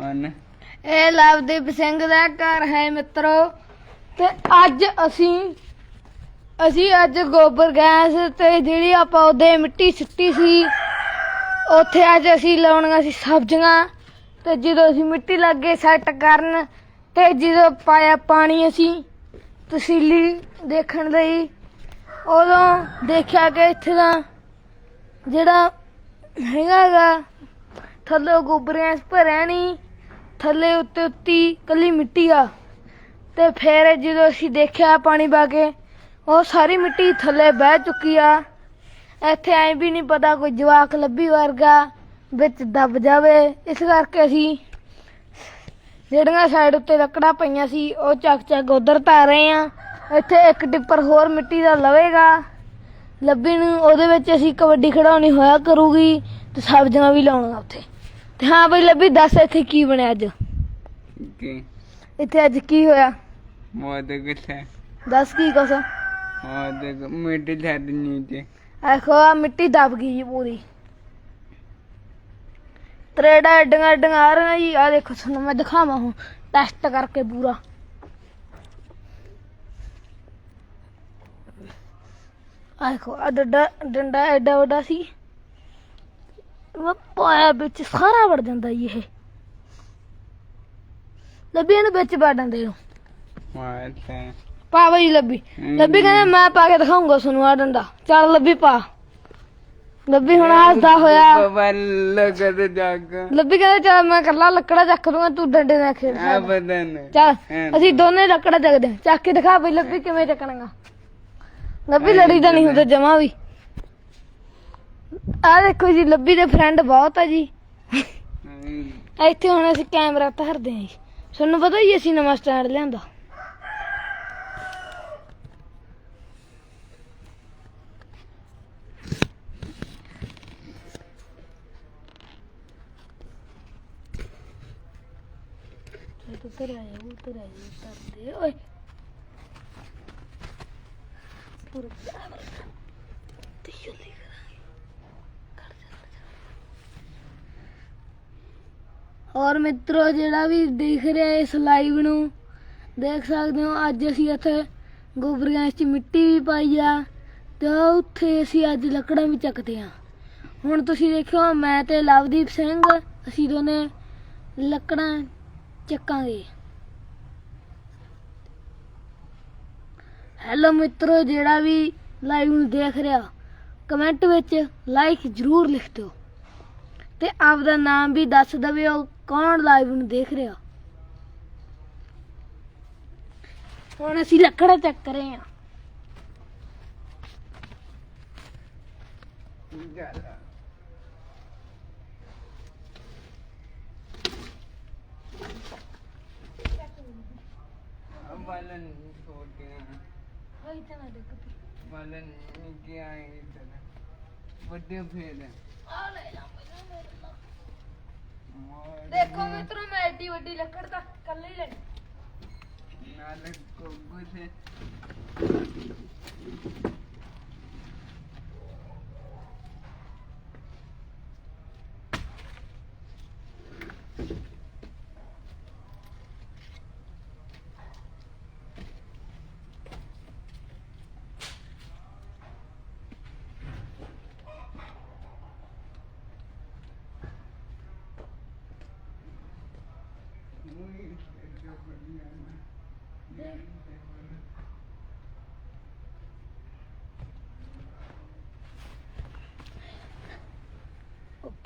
ਹਨ। ਇਹ ਲਵਦੀਪ ਸਿੰਘ ਦਾ ਘਰ ਹੈ ਮਿੱਤਰੋ। ਤੇ ਅੱਜ ਅਸੀਂ ਅਸੀਂ ਅੱਜ ਗੋਬਰ ਗੈਸ ਤੇ ਜਿਹੜੀ ਆਪਾਂ ਉਹਦੇ ਮਿੱਟੀ ਸਿੱਟੀ ਸੀ, ਉੱਥੇ ਅੱਜ ਅਸੀਂ ਲਾਉਣੀਆਂ ਸੀ ਸਬਜ਼ੀਆਂ। ਤੇ ਜਦੋਂ ਅਸੀਂ ਮਿੱਟੀ ਲੱਗੇ ਸੈੱਟ ਕਰਨ, ਤੇ ਜਦੋਂ ਪਾਇਆ ਪਾਣੀ ਅਸੀਂ ਤਸੀਲੀ ਦੇਖਣ ਲਈ, ਉਦੋਂ ਦੇਖਿਆ ਕਿ ਇੱਥੇ ਦਾ ਜਿਹੜਾ ਹੈਗਾ ਗਾ, ਥੱਲੇ ਗੋਬਰਿਆਂ ਭਰਿਆ ਨਹੀਂ ਥੱਲੇ ਉੱਤੇ ਉੱਤੀ ਕੱਲੀ ਮਿੱਟੀ ਆ ਤੇ ਫਿਰ ਜਦੋਂ ਅਸੀਂ ਦੇਖਿਆ ਪਾਣੀ ਪਾ ਕੇ, ਉਹ ਸਾਰੀ ਮਿੱਟੀ ਥੱਲੇ ਬਹਿ ਚੁੱਕੀ ਆ। ਇੱਥੇ ਐਂ ਵੀ ਨਹੀਂ ਪਤਾ ਕੋਈ ਜਵਾਕ ਲੱਭੀ ਵਰਗਾ ਵਿੱਚ ਦੱਬ ਜਾਵੇ। ਇਸ ਕਰਕੇ ਅਸੀਂ ਜਿਹੜੀਆਂ ਸਾਈਡ ਉੱਤੇ ਲੱਕੜਾਂ ਪਈਆਂ ਸੀ, ਉਹ ਚੱਕ ਚੱਕ ਉਧਰ ਪਾ ਰਹੇ ਆ ਇੱਥੇ ਇੱਕ ਟਿੱਪਰ ਹੋਰ ਮਿੱਟੀ ਦਾ ਲਵੇਗਾ। ਲੱਭੀ ਨੂੰ ਉਹਦੇ ਵਿੱਚ ਅਸੀਂ ਕਬੱਡੀ ਖਿਡਾਉਣੀ ਹੋਇਆ ਕਰੂਗੀ ਤੇ ਸਬਜ਼ੀਆਂ ਵੀ ਲਾਉਣੀਆਂ ਉੱਥੇ। ਤੇ ਹਾਂ ਬਈ ਲੱਭੀ, ਦੱਸ ਇੱਥੇ ਕੀ ਬਣਿਆ ਅੱਜ? ਕੀ? ਇੱਥੇ ਅੱਜ ਕੀ ਹੋਇਆ? ਮੋਦ ਕਿਥੇ ਦੱਸ ਕੀ ਕੁਛ? ਮੋਦ ਮਿੱਟੀ ਛੱਡ ਨੀਚੇ ਆਖੋ ਆ ਮਿੱਟੀ ਦਬ ਗਈ ਜੀ ਪੂਰੀ। ਤਰੇੜਾ ਐਡੀਆਂ ਐਡੀਆਂ ਆ ਰਹੀਆਂ ਜੀ ਆ ਦੇਖੋ ਤੁਹਾਨੂੰ ਮੈਂ ਦਿਖਾਵਾਂ ਹੁਣ ਟੈਸਟ ਕਰਕੇ ਪੂਰਾ। ਆਹ ਦੇਖੋ ਆ ਡੰਡਾ ਡੰਡਾ ਐਡਾ ਵੱਡਾ ਸੀ। ਮੈਂ ਪਾਇਆ ਵਿੱਚ ਸਾਰਾ ਵੜ ਜਾਂਦਾ ਜੀ ਇਹ। ਲੱਭੀ ਇਹਨੂੰ ਵਿੱਚ ਵੜ ਦਿੰਦੇ ਨੂੰ ਮੋਦ ਪਾ ਬਈ ਲੱਭੀ। ਲੱਭੀ ਕਹਿੰਦਾ ਮੈਂ ਪਾ ਕੇ ਦਿਖਾਉਂਗਾ ਤੁਹਾਨੂੰ ਆ ਡੰਡਾ। ਚੱਲ ਲੱਭੀ ਪਾ। ਲੱਭੀ ਹੁਣ ਹੱਸਦਾ ਹੋਇਆ। ਬੱਲ ਕਦ ਜਾਗ। ਲੱਭੀ ਕਹਿੰਦਾ ਚੱਲ ਮੈਂ ਕੱਲਾ ਲੱਕੜਾ ਚੱਕ ਦੂੰਗਾ ਤੂੰ ਡੰਡੇ ਨਾਲ ਖੇਡ ਆ ਸਕਦਾ। ਬਦਨ। ਚੱਲ ਅਸੀਂ ਦੋਨੇ ਲੱਕੜਾ ਚੱਕਦੇ ਹਾਂ। ਚੱਕ ਕੇ ਦਿਖਾ ਬਈ ਲੱਭੀ ਕਿਵੇਂ ਚੱਕਣਾਗਾ। ਲੱਭੀ ਲੜੀ ਤਾਂ ਨਹੀਂ ਹੁੰਦਾ ਜਮਾ ਵੀ। ਆ ਦੇਖੋ ਜੀ ਲੱਭੀ ਦੇ ਫਰੈਂਡ ਬਹੁਤ ਆ ਜੀ। ਇੱਥੇ ਹੁਣ ਅਸੀਂ ਕੈਮਰਾ ਧਰਦੇ ਹਾਂ ਜੀ। ਤੁਹਾਨੂੰ ਪਤਾ ਹੀ ਅਸੀਂ ਨਵਾਂ ਸਟੈਂਡ ਲਿਆਂਦਾ ਉਤਰ ਆਇਆ ਉਤਰ ਆਇਆ ਉਤਰਦੇ ਓਏ ਪੂਰਾ ਔਰ ਮਿੱਤਰੋ, ਜਿਹੜਾ ਵੀ ਦੇਖ ਰਿਹਾ ਇਸ ਲਾਈਵ ਨੂੰ, ਦੇਖ ਸਕਦੇ ਹੋ, ਅੱਜ ਅਸੀਂ ਇੱਥੇ ਗੋਬਰ ਗੋਬਰੀਆਂ 'ਚ ਮਿੱਟੀ ਵੀ ਪਾਈ ਆ ਤੇ ਉੱਥੇ ਅਸੀਂ ਅੱਜ ਲੱਕੜਾਂ ਵੀ ਚੱਕਦੇ ਆ ਹੁਣ ਤੁਸੀਂ ਦੇਖਿਓ, ਮੈਂ ਤੇ ਲਵਦੀਪ ਸਿੰਘ, ਅਸੀਂ ਦੋਨੇ ਲੱਕੜਾਂ ਚੱਕਾਂਗੇ। ਹੈਲੋ ਮਿੱਤਰੋ, ਜਿਹੜਾ ਵੀ ਲਾਈਵ ਨੂੰ ਦੇਖ ਰਿਹਾ ਕਮੈਂਟ ਵਿੱਚ ਲਾਈਕ ਜ਼ਰੂਰ ਲਿਖ ਦਿਓ। ਤੇ ਆਪਦਾ ਨਾਮ ਵੀ ਦੱਸ ਦਵਿਓ ਕੌਣ ਲਾਈਵ ਨੂੰ ਦੇਖ ਰਿਹਾ? ਹੁਣ ਅਸੀਂ ਲੱਕੜਾ ਚੱਕ ਰਹੇ ਹਾਂ। ਬਲਨ ਛੋਟੇ ਬਲਨ ਨਿੱਕੇ ਆਏ ਇਧਰ। ਵੱਡੇ ਫੇਰ। ਦੇਖੋ ਮਿੱਤਰੋ ਮੈਂ ਐਡੀ ਵੱਡੀ ਲੱਕੜ ਤਾਂ ਕੱਲੇ ਹੀ ਲੈਣੀ। ਨਾਲ ਕੋਗੋ ਸੇ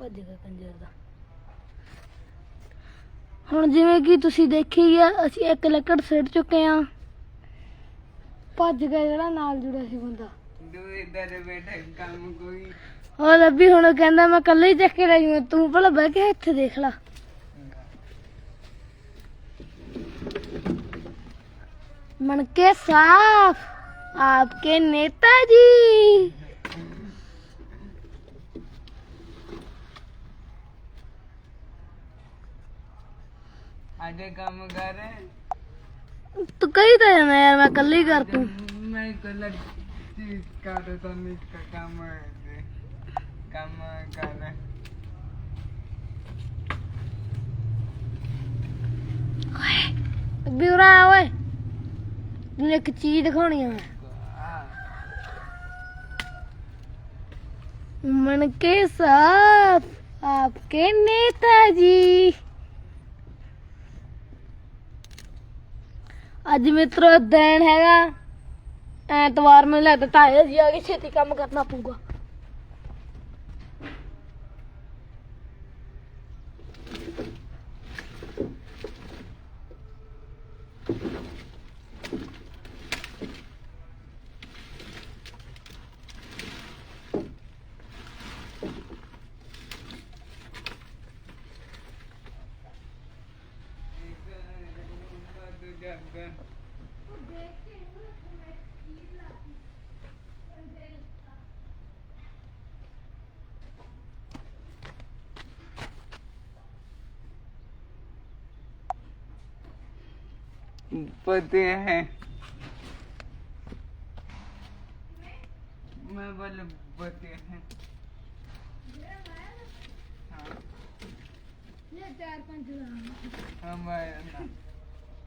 ਭੱਜ ਗਿਆ ਦਾ। ਹੁਣ ਜਿਵੇਂ ਕਿ ਤੁਸੀਂ ਦੇਖੀ ਆ, ਅਸੀਂ ਇੱਕ ਲੱਕੜ ਸਿੱਟ ਚੁੱਕੇ ਆ। ਭੱਜ ਗਿਆ ਜਿਹੜਾ ਨਾਲ ਜੁੜਿਆ ਸੀ ਬੰਦਾ। ਉਹ ਲੱਭੀ ਹੁਣ ਕਹਿੰਦਾ, ਮੈਂ ਕੱਲੇ ਹੀ ਚੱਕ ਕੇ ਲੈ ਤੂੰ ਭਲਾ ਬਹਿ ਕੇ ਇੱਥੇ ਦੇਖ ਲਾ। ਮਨ ਕੇ ਸਾਫ਼, ਆਪਕੇ ਨੇਤਾ ਜੀ। काम कर तू कही तो जाना यार मैं कल ही कर तू मैं तो लगती कर तो निका काम है काम कर ਵੀ ਉਰਾ ਆ ਓਏ ਤੈਨੂੰ ਇੱਕ ਚੀਜ਼ ਦਿਖਾਉਣੀ ਆ ਮੈਂ मन के साथ आपके नेताजी ਅੱਜ ਮਿੱਤਰੋ ਦਿਨ ਹੈਗਾ। ਐਤਵਾਰ ਮੈਨੂੰ ਲੱਗਦਾ ਤਾਂ ਜੀ ਆ ਕੇ ਛੇਤੀ ਕੰਮ ਕਰਨਾ ਪਊਗਾ। सकते हैं। पते हैं। मैं बोल पते हैं। हाँ। ये चार पाँच ना।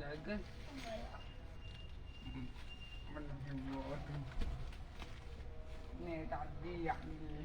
Dagan. Malaki mo ako. Neta, diyak nila.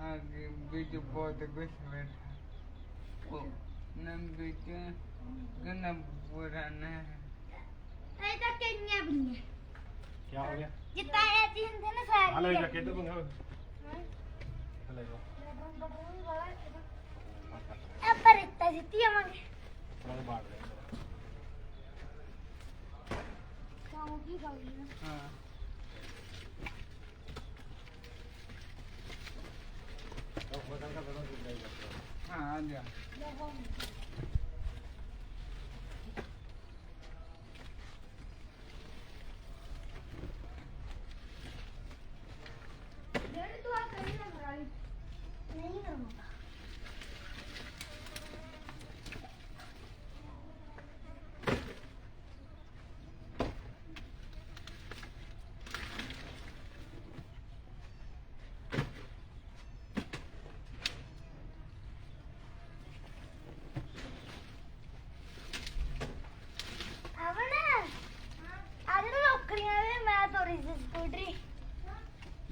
ಹಾಗೆ ಬೀಜ ಬೋಧ ಬಿಸಿಬೇಡ ನಮ್ಮ ಬೀಜ ಗಣಪುರನ ਇਹਦਾ ਕਿੰਨੇ ਬਣੀ ਕੀ ਹੋ ਗਿਆ ਜਿੱਤਾ ਇਹ ਦੀ ਹੁੰਦੇ ਨਾ ਸਾਰੇ ਹਲੇ ਜਾ ਕਿੱਧਰ ਬੰਗਾ ਹਲੇ ਜਾ ਆਪਾਂ ਰਿੱਤਾ ਜਿੱਤੀ ਆਵਾਂਗੇ ਮੈਂ ਬਾੜ ਰਿਹਾ ਹਾਂ ਜਾ हाँ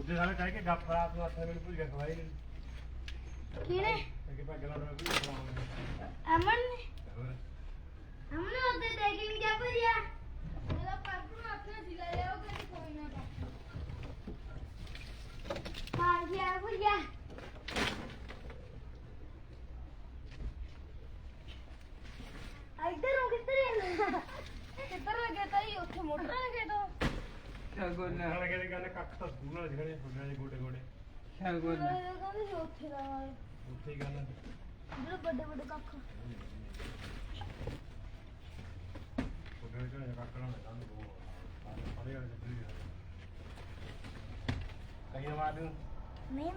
उद्दे साले चाहिए कि गप रात करा अच्छा असने में कुछ गखवाई किने? के पास गला रहा कुछ अमन हमने उद्दे देखेंगे क्या करिया बोला पापू अपना जिला ले कभी कोई ना पार गया भैया इधर हूँ किधर है? किधर लगे ताई उठे मोटर ਸਗੋਲਾ ਨਾਲ ਕਹਿੰਦੇ ਕਹਿੰਦੇ ਕੱਖ ਤਾਂ ਸਕੂਲ ਨਾਲ ਜਿਹੜੇ ਫੁੱਲਾਂ ਦੇ ਗੋਡੇ ਗੋਡੇ। ਸਗੋਲਾ ਕਹਿੰਦੇ ਸੀ ਉੱਥੇ ਲਾਵਾਂਗੇ ਉੱਥੇ ਹੀ ਗੱਲ ਜਿਹੜੇ ਵੱਡੇ ਵੱਡੇ ਕੱਖ। ਕੱਖ ਨਾਲ ਵਾਲੇ ਜਿਹੜੇ ਨਹੀਂ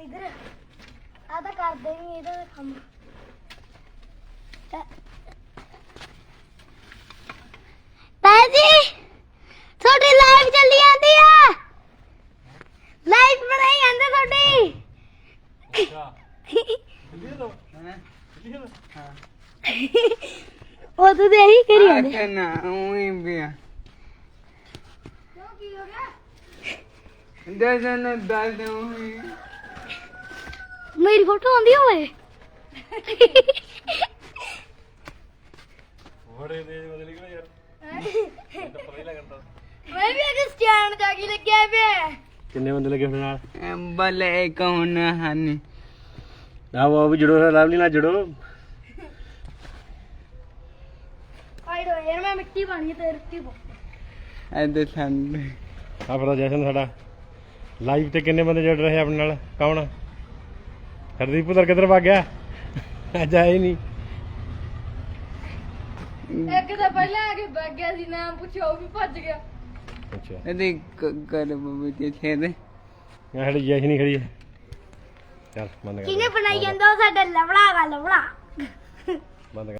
ਇਧਰ। ਆ ਤਾਂ ਕਰਦੇ ਨਹੀਂ ਇਹਦਾ ਕੰਮ। ਤਾਈ ਜੀ ਤੁਹਾਡੀ ਲਾਈਵ ਚੱਲੀ ਜਾਂਦੀ ਆ। ਲਾਈਵ ਬਣਾਈ ਜਾਂਦੇ ਤੁਹਾਡੀ। ਅੱਛਾ। ਉਹ ਤਾਂ। ਇਹੀ ਕਰੀ ਜਾਂਦੇ। ਆਖੇ ਨਾ ਉਹੀ ਪਿਆ ਕਿਉਂ ਕੀ ਹੋ ਗਿਆ? ਦੇ ਨਾ ਦੱਸ ਉਹੀ। ਮੇਰੀ ਫੋਟੋ ਆਉਂਦੀ ਹੋਵੇ ਬੜੇ ਦੇ ਬਦਲ ਨਿਕਲੇ ਯਾਰ। ਮੈਨੂੰ ਤਾਂ ਪਤਾ ਹੀ ਲੱਗਦਾ। ਮੈਂ ਵੀ ਅਗੇ ਸਟੈਂਡ ਜਾ ਕੇ ਲੱਗਿਆ ਪਿਆ। ਕਿੰਨੇ ਬੰਦੇ ਲੱਗੇ ਆਪਣੇ ਨਾਲ? ਬਲ ਇੱਕ ਹੁਣ ਹਨ? ਆਓ ਆਓ ਵੀ ਜੁੜੋ ਲਵਲੀ ਨਾਲ ਜੁੜੋ। ਆਈਡੋ ਯਾਰ ਮੈਂ ਮਿੱਟੀ ਪਾਣੀ ਤੇ ਰੁੱਟੀ ਪਾ। ਐਦੇ ਸੰਦ ਫਿਰ ਜੈਸਨ ਸਾਡਾ। ਲਾਈਵ ਤੇ ਕਿੰਨੇ ਬੰਦੇ ਜੁੜ ਰਹੇ ਆਪਣੇ ਨਾਲ? ਕੌਣ ਹਰਦੀਪ ਉਧਰ ਕਿੱਧਰ ਭੱਗ ਗਿਆ? ਅੱਜ ਆਇਆ ਹੀ ਨਹੀਂ। ਇੱਕ ਤਾਂ ਪਹਿਲਾਂ ਆ ਕੇ ਬੈਗ ਗਿਆ ਸੀ ਨਾਮ ਪੁੱਛਿਆ ਉਹ ਵੀ ਭੱਜ ਗਿਆ। ਅੱਛਾ। ਇਹਦੇ ਕਰ ਬਬੇ ਤੇ ਛੇਦੇ ਮੈਂ ਸਾਡੀ ਜੈਸ ਨਹੀਂ ਖੜੀ ਹੈ ਚੱਲ ਬੰਦ ਕਰ। ਕਿਹਨੇ ਬਣਾਈ ਜਾਂਦਾ ਉਹ ਸਾਡਾ ਲਵੜਾ ਹੈਗਾ ਲਵੜਾ? ਬੰਦ ਕਰ।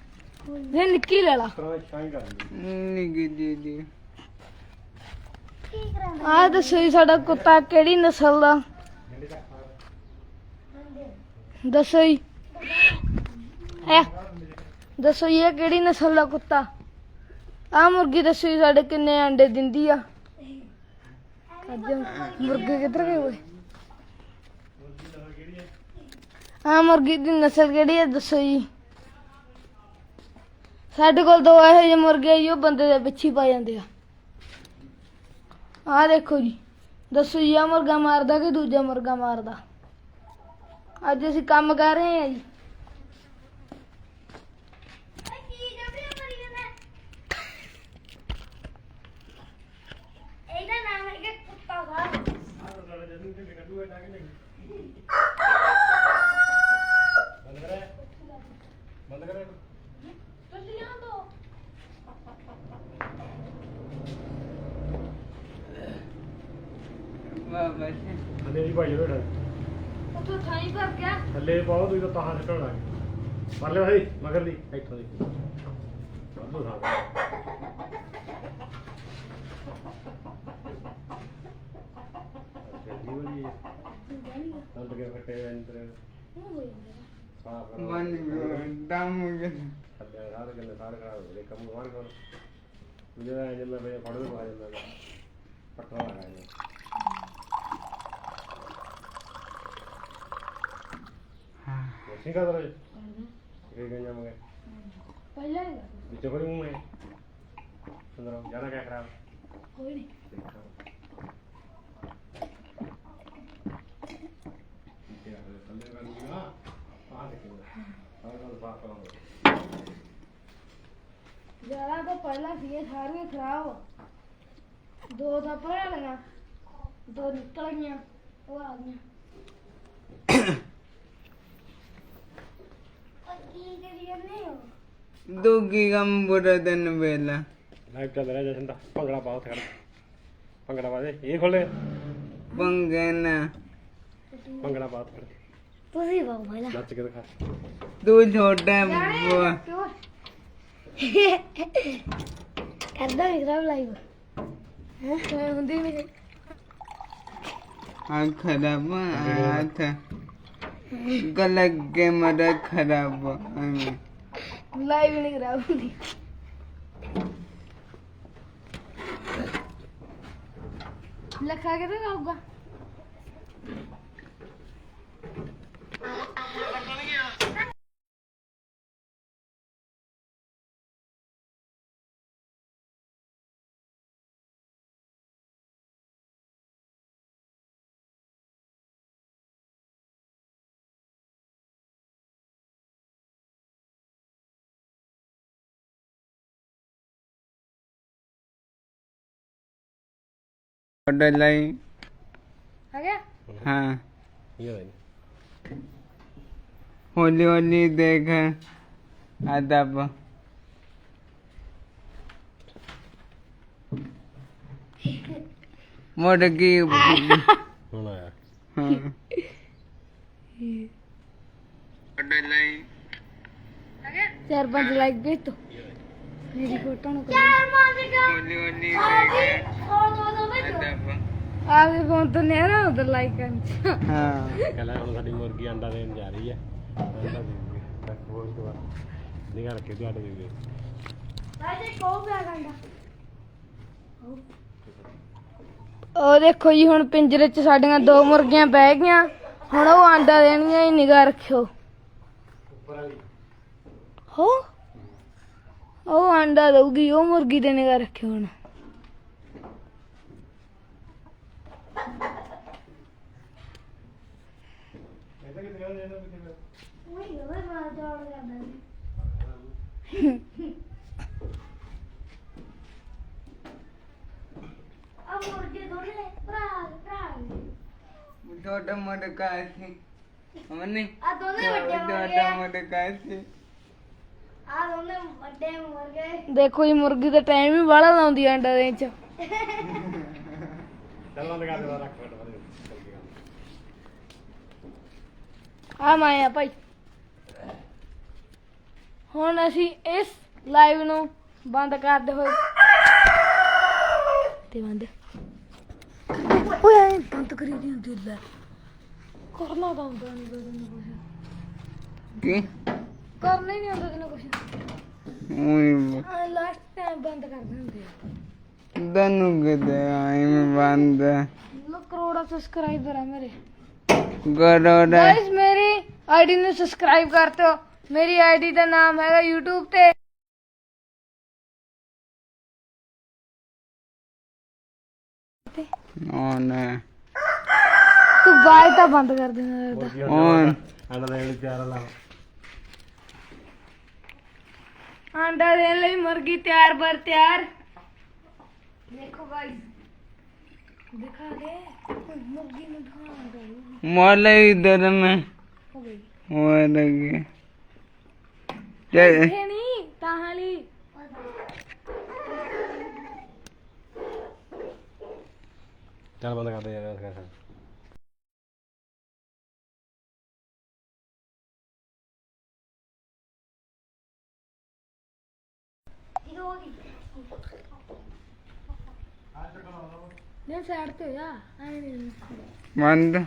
ਇਹ ਨਿੱਕੀ ਲੈ ਲਾ। ਨਿੱਕੀ ਆ ਦੱਸੋ ਜੀ ਸਾਡਾ ਕੁੱਤਾ ਕਿਹੜੀ ਨਸਲ ਦਾ? ਦੱਸੋ ਜੀ। ਐ ਦੱਸੋ ਜੀ ਇਹ ਕਿਹੜੀ ਨਸਲ ਦਾ ਕੁੱਤਾ? ਆ ਮੁਰਗੀ ਦੱਸੋ ਜੀ ਸਾਡੇ ਕਿੰਨੇ ਅੰਡੇ ਦਿੰਦੀ ਆ? ਮੁਰਗੇ ਕਿੱਧਰ ਗਏ ਹੋਏ ਆ ਮੁਰਗੀ ਦੀ ਨਸਲ ਕਿਹੜੀ ਹੈ ਦੱਸੋ ਜੀ। ਸਾਡੇ ਕੋਲ ਦੋ ਇਹੋ ਜਿਹੇ ਮੁਰਗੇ ਆ ਜੀ ਉਹ ਬੰਦੇ ਦੇ ਪਿੱਛੇ ਹੀ ਪਾ ਜਾਂਦੇ ਆ। ਆ ਦੇਖੋ ਜੀ ਦੱਸੋ ਜੀ ਆ ਮੁਰਗਾ ਮਾਰਦਾ ਕਿ ਦੂਜਾ ਮੁਰਗਾ ਮਾਰਦਾ? ਅੱਜ ਅਸੀਂ ਕੰਮ ਕਰ ਰਹੇ ਹਾਂ ਜੀ। ਇਹਦਾ ਨਾਮ ਹੈ ਕੁੱਤਾ ਸਾਹਿਬ ਬੰਦ ਕਰੇ ਬੰਦ ਕਰੇ ਤੁਸੀਂ ਆਂ ਦੋ ਬਾਬਾ ਜੀ ਦੀ ਭਾਈ ਬੇਟਾ ਉੱਥੋਂ ਥਾਈ ਭਰ ਗਿਆ ਥੱਲੇ ਪਾਓ ਤੁਸੀਂ ਤਾਂ ਤਾਹਾਂ ਸਟਾਉਣਾ ਮਰ ਲੈ ਭਾਈ ਮਗਰ ਦੀ ਇੱਥੋਂ ਦੀ। ਬੰਦੂ ਥਾਂ ਜਲਦੀ ਬੜੀ ਦੰਦ ਕੇ ਫਟੇ ਅੰਦਰ? ਸਾਫ਼ ਕਰੋ। ਬਨ ਦਮ ਗਿਆ ਥੱਲੇ ਸਾਰੇ ਗੱਲੇ ਸਾਰੇ ਖਰਾਬ ਹੋ ਗਏ। ਕੰਮ ਵਾਰ ਕਰ। ਜਿਹੜਾ ਜੰਨਾ ਬੇ ਫੜ ਪਾ ਜਾਂਦਾ ਪੱਟਾ ਲਗਾ ਕਾ ਦਰੇ ਇਹ ਗੰਜਾ ਮਗੇ ਪਹਿਲਾਂ ਹੀ ਵਿੱਚ ਕੋਈ ਮੂੰਹ ਹੈ ਸੁੰਦਰ ਜ਼ਿਆਦਾ ਕਿਆ ਖਰਾਬ ਕੋਈ ਨਹੀਂ ਜ਼ਿਆਦਾ ਤਾਂ ਪਹਿਲਾਂ ਸੀ ਸਾਰੀਆਂ ਖਰਾਬ ਦੋ ਤਾਂ ਪੜਾ ਲਗਾ ਦੋ ਨਿਕਲ ਗਈਆਂ ਉਹ ਆ ਗਈਆਂ ਕੀ ਕਰੀ ਜਾਂਦੇ ਹੋ ਤੂੰ ਕੀ ਕੰਮ ਬੁਰਾ ਦਿਨ ਵੇਲਾ ਲਾਈਵ ਚੱਲ ਰਿਹਾ ਜਸ਼ਨ ਦਾ ਭੰਗੜਾ ਪਾ ਉੱਥੇ ਖੜ ਭੰਗੜਾ ਪਾ ਦੇ ਇਹ ਖੋਲੇ ਪੰਗੇ ਨਾ ਭੰਗੜਾ ਪਾ ਉੱਥੇ ਖੜ ਤੁਸੀਂ ਬਾਬੂ ਪਹਿਲਾਂ ਨੱਚ ਕੇ ਦਿਖਾ ਤੂੰ ਛੋਟਾ ਬੁਆ ਕਰਦਾ ਵੀ ਖਰਾਬ ਲਾਈਵ ਹੈ ਹੁੰਦੀ ਨਹੀਂ ਆ ਖਰਾਬ ਹੱਥ ਗਲਤ ਕੇ ਮਦਾ ਖਰਾਬ ਐਵੇਂ ਲਾਈਵ ਨਹੀਂ ਖਰਾਬ ਹੁੰਦੀ ਲੱਖਾ ਕਿਤੇ ਆਊਗਾ ਛੋਟਾ ਲਈ ਆ ਗਿਆ ਹਾਂ। ਇਹ। ਨੀ। ਹੌਲੀ ਹੌਲੀ ਦੇਖ। ਅਦਬ ਮੁਰਗੀ ਹੁਣ ਆਇਆ। ਹਾਂ। ਛੋਟਾ ਲਈ ਚਾਰ ਪੰਜ ਲਾਈਕ ਭੇਜ ਦੋ ਮੇਰੀ ਫੋਟੋ ਨੂੰ ਚਾਰ ਪੰਜ ਹੌਲੀ ਹੌਲੀ ਦੇਖ ਅਦਬ ਆਪਦੇ ਫੋਨ ਤੋਂ ਨਹੀਂ ਨਾ ਉਧਰ ਲਾਈਕ ਕਰਨ ਚ। ਹਾਂ। ਕਹਿੰਦਾ ਹੁਣ ਸਾਡੀ ਮੁਰਗੀ ਅੰਡਾ ਦੇਣ ਜਾ ਰਹੀ ਹੈ। ਅੰਡਾ ਦੇਊਗੀ। ਤੱਕ ਬੋਲ ਕੇ ਬਾਅਦ ਨਿਗਾਹ ਰੱਖੇ ਤੁਹਾਡੇ ਦੇ ਉਹ ਦੇਖੋ ਜੀ ਹੁਣ ਪਿੰਜਰੇ 'ਚ ਸਾਡੀਆਂ ਦੋ ਮੁਰਗੀਆਂ ਬਹਿ ਗਈਆਂ। ਹੁਣ ਉਹ ਆਂਡਾ ਦੇਣਗੀਆਂ ਹੀ ਨਿਗਾਹ ਰੱਖਿਓ। ਹੋ। ਉਹ ਆਂਡਾ ਦਊਗੀ ਉਹ ਮੁਰਗੀ ਤੇ ਨਿਗਾਹ ਰੱਖਿਓ ਹੁਣ। ਆ ਮੁਰਗੇ ਦੋਨੇ ਭਰਾ ਭਰਾ ਛੋਟਾ ਮੁਰਗਾ ਸੀ ਮਨੇ ਆ ਦੋਨੇ ਵੱਡੇ ਛੋਟਾ ਮੁਰਗੇ ਮੁਰਗਾ ਸੀ ਆ ਦੋਨੇ ਵੱਡੇ ਮੁਰਗੇ। ਦੇਖੋ ਜੀ ਮੁਰਗੀ ਦਾ ਟਾਈਮ ਵੀ ਬਾਹਲਾ ਲਾਉਂਦੀ ਆ ਅੰਡਾ ਦੇਣ ਚ ਚੱਲ ਲਗਾ ਦੇ ਰੱਖ ਫਟ ਫਟ ਆ ਮਾਇਆ ਭਾਈ। ਹੁਣ ਅਸੀਂ ਇਸ ਲਾਈਵ ਨੂੰ ਬੰਦ ਕਰਦੇ ਹੋਏ। ਤੇ ਬੰਦ। ਓਏ ਐਂ ਬੰਦ ਕਰੀ ਦੀ ਹੁੰਦੀ ਲੈ। ਕਰਨਾ ਤਾਂ ਹੁੰਦਾ ਨਹੀਂ ਬਦਨ ਕੁਛ। ਕੀ? ਕਰਨਾ ਹੀ ਨਹੀਂ ਆਉਂਦਾ ਤੈਨੂੰ ਕੁਛ। ਉਹੀ ਆ ਲਾਸਟ ਟਾਈਮ ਬੰਦ ਕਰ ਦਿੰਦੇ ਆ। ਦਨੂੰ ਕਿਤੇ ਆਈ ਮੈਂ ਬੰਦ ਲੋ ਕਰੋੜਾ ਸਬਸਕ੍ਰਾਈਬਰ ਆ ਮੇਰੇ। ਗਰੋੜਾ ਗਾਇਸ ਮੇਰੀ ਆਈਡੀ ਨੂੰ ਸਬਸਕ੍ਰਾਈਬ ਕਰ ਦਿਓ। ਮੇਰੀ ਆਈਡੀ ਦਾ ਨਾਮ ਹੈਗਾ YouTube ਤੇ। ਬਾਈ ਤਾਂ ਬੰਦ ਕਰ ਦੇਣਾ ਔਨ ਅੰਡਾ ਦੇਣ ਲਈ ਤਿਆਰ ਲਾ ਆਂਡਾ ਦੇਣ ਲਈ ਮੁਰਗੀ ਤਿਆਰ ਬਰ ਤਿਆਰ। ਦੇਖੋ ਗਾਇਸ ਦਿਖਾ ਦੇ ਮੁਰਗੀ ਨੂੰ ਦਿਖਾਉਣਾ ਚਾਹੀਦਾ ਮੋਲੇ ਇਧਰ ਮੈਂ ਹੋ ਗਈ ਹੋ ਲਗੇ ਜੇ ਇਹ ਨਹੀਂ ਤਾਹਲੀ ਚੱਲ ਬੰਦ ਕਰ ਦੇ ਯਾਰ ਕਰ ਨੇ ਸਾਈਡ ਤੇ ਹੋ ਜਾ ਐਵੇਂ ਨਹੀਂ ਬੰਦ